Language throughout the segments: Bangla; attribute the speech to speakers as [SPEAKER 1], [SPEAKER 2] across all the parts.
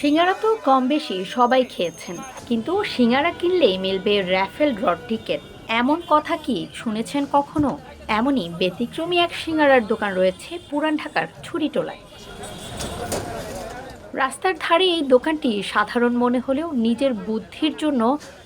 [SPEAKER 1] সিঙ্গারা তো কম বেশি সবাই খেয়েছেন, কিন্তু সিঙ্গারা কিনলেই মিলবে র্যাফেল ড্র টিকেট। এমন কথা কি শুনেছেন কখনো? এমনই ব্যতিক্রমী এক সিঙ্গারার দোকান রয়েছে পুরান ঢাকার ছুরি ছুরিটোলায়। রাস্তার ধারে এই দোকানটি সাধারণ মনে হলেও নিজের বুদ্ধির জন্য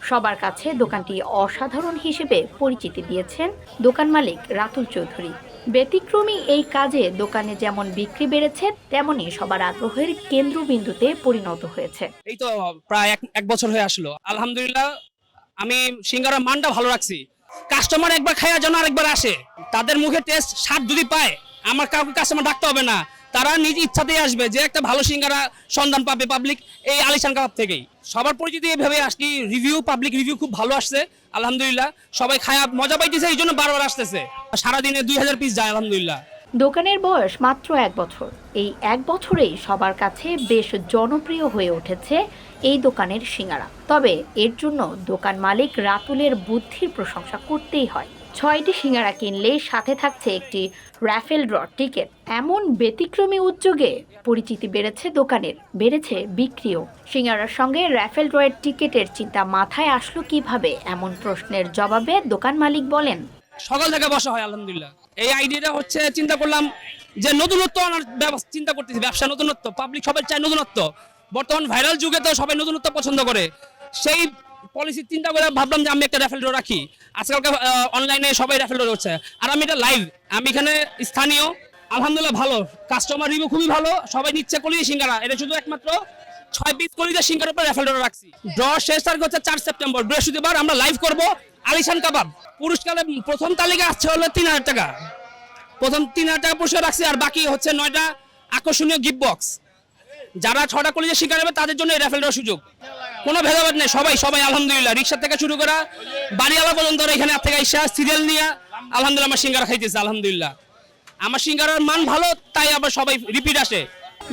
[SPEAKER 1] সবার কাছে দোকানটি অসাধারণ হিসেবে পরিচিতি দিয়েছেন দোকান মালিক রাতুল চৌধুরী। ব্যতিক্রমী এই কাজে দোকানে যেমন বিক্রি বেড়েছে, তেমনি সবার আগ্রহের কেন্দ্রবিন্দুতে পরিণত হয়েছে।
[SPEAKER 2] এই তো প্রায় এক বছর হয়ে আসলো। আলহামদুলিল্লাহ, আমি সিঙ্গারার মানটা ভালো রাখছি। কাস্টমার একবার খাইয়া যেন আরেকবার আসে। তাদের মুখে টেস্ট স্বাদ যদি পায়, আমার কাউকে কাস্টমার ডাকতে হবে না। তারা নিজ ইচ্ছাতেই আসবে যে একটা ভালো সিঙ্গারা সন্ধান পাবে পাবলিক এই আলিশান কাবাব থেকেই। সবার পরিচিতি এভাবে আসকি রিভিউ পাবলিক রিভিউ খুব ভালো আসছে, আলহামদুলিল্লাহ। সবাই খায়া, মজা পাইতেছে, এই জন্য বারবার আসতেছে। সারাদিনে দুই হাজার পিস যায়, আলহামদুলিল্লাহ।
[SPEAKER 1] দোকানের বয়স মাত্র এক বছর। এই এক বছরেই সবার কাছে বেশ জনপ্রিয় হয়ে উঠেছে এই দোকানের সিঙ্গারা। তবে এর জন্য দোকান মালিক রাতুলের বুদ্ধির প্রশংসা করতেই হয়। ছয়টি সিঙ্গারা কিনলে সাথে থাকছে একটি র্যাফেল ড্র টিকিট। এমন ব্যতিক্রমী উদ্যোগে পরিচিতি বেড়েছে দোকানের, বেড়েছে বিক্রিও। সিঙ্গারার সঙ্গে র্যাফেল ড্রয়ের টিকিটের চিন্তা মাথায় আসলো কীভাবে? এমন প্রশ্নের জবাবে দোকান মালিক বলেন,
[SPEAKER 2] সকাল থেকে বসা হয়, আলহামদুলিল্লাহ। এই আইডিয়াটা হচ্ছে, চিন্তা করলাম যে নতুনত্ব আনার চিন্তা করতেছি, ব্যবসা নতুনত্ব পাবলিক সবাই চায় নতুনত্ব। বর্তমান ভাইরাল যুগে তো সবাই নতুনত্ব পছন্দ করে। সেই পলিসি চিন্তা করে ভাবলাম যে আমি একটা র্যাফেল ড্র রাখি। আজকালকার অনলাইনে সবাই র্যাফেল ড্র হচ্ছে আর আমি এটা লাইভ আমি এখানে স্থানীয়, আলহামদুলিল্লাহ ভালো। কাস্টমার রিভিউ খুবই ভালো, সবাই নিচ্ছে কলিজা সিঙ্গারা। এটা শুধু একমাত্র ছয় পিস কলিজা সিঙ্গারার উপর র্যাফেল ড্র রাখছি। ড্র শেষ তারিখ হচ্ছে চার সেপ্টেম্বর, বৃহস্পতিবার আমরা লাইভ করব আলিশান কাবাব। পুরস্কারে প্রথম তালিকা আসছে হলো তিন হাজার টাকা। প্রথম তিন হাজার টাকা পুরস্কার রাখছি, আর বাকি হচ্ছে নয়টা আকর্ষণীয় গিফট বক্স যারা ছটা কলেজে শিকার হবে তাদের জন্য এই র্যাফেল দেওয়ার সুযোগ। কোনো ভেদাভেদ নেই সবাই সবাই আলহামদুলিল্লাহ। রিক্সা থেকে শুরু করা বাড়িওয়ালা পর্যন্ত এখানে থেকে ইসা সিরিয়াল নিয়ে আলহামদুলিল্লাহ আমার সিঙ্গারা খাইতেছে আলহামদুলিল্লাহ। আমার সিঙ্গারার মান ভালো তাই আবার সবাই রিপিট আসে।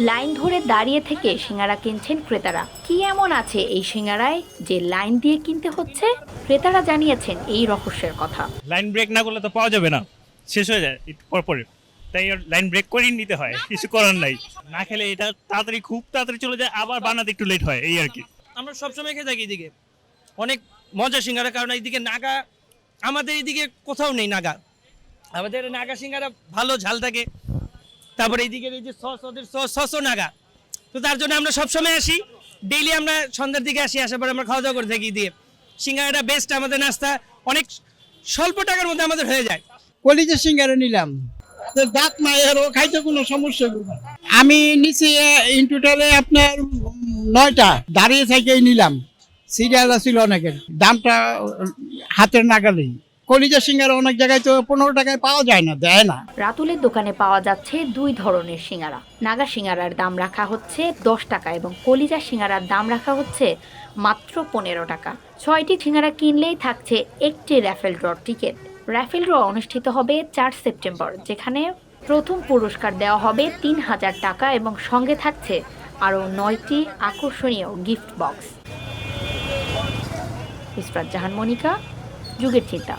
[SPEAKER 1] লাইন ধরে দাঁড়িয়ে থেকে সিঙ্গারা কিনছেন ক্রেতারা। কি এমন আছে এই সিঙ্গারায় যে লাইন দিয়ে কিনতে হচ্ছে? ক্রেতারা জানিয়েছেন এই রহস্যের কথা।
[SPEAKER 3] লাইন ব্রেক না করলে তো পাওয়া যাবে না। শেষ হয়ে যায় একটু পর তাই লাইন ব্রেক করেই নিতে হয় কিছু করার নাই। না খেলে এটা তাড়াতাড়ি খুব তাড়াতাড়ি চলে যায় আবার বানাতে একটু লেট হয় এই আর কি।
[SPEAKER 4] আমরা সবসময় খেয়ে থাকি এদিকে। অনেক মজা সিঙ্গারা কারণ এইদিকে নাগা আমাদের এইদিকে কোথাও নেই নাগা। আমাদের নাগা সিঙ্গারা ভালো ঝাল থাকে। তারপরে এইদিকে এই যে সস ওদের সস সসও নাগা। তো তার জন্য আমরা সবসময় আসি। ডেইলি আমরা সন্ধ্যার দিকে আসি আসার পরে আমরা খাওয়া দাওয়া করে থাকি দিয়ে। সিঙ্গারাটা বেস্ট আমাদের নাস্তা। অনেক স্বল্প টাকার মধ্যে আমাদের হয়ে যায়।
[SPEAKER 5] কলিজা সিঙ্গারা নিলাম। তো দাঁত নাই আরও খাইতে কোনো সমস্যা আমি নিচে ইন টোটালে আপনার নয়টা, দাঁড়িয়ে থেকেই নিলাম। সিরিয়াল ছিল অনেকের। দামটা, হাতের নাগালেই। কলিজা সিঙ্গারা অনেক জায়গায় তো পনেরো টাকায় পাওয়া যায় না, দেয় না।
[SPEAKER 1] রাতুলের দোকানে পাওয়া যাচ্ছে দুই ধরনের সিঙ্গারা। নাগা সিঙ্গারার দাম রাখা হচ্ছে দশ টাকা এবং কলিজা সিঙ্গারার দাম রাখা হচ্ছে মাত্র পনেরো টাকা। ছয়টি সিঙ্গারা কিনলেই থাকছে একটি raffle draw ticket. Raffle draw অনুষ্ঠিত হবে চার সেপ্টেম্বর, যেখানে প্রথম পুরস্কার দেওয়া হবে তিন হাজার টাকা এবং সঙ্গে থাকছে আরও নয়টি আকর্ষণীয় গিফট বক্স। ইসরাত জাহান মনিকা যুগের চিন্তা।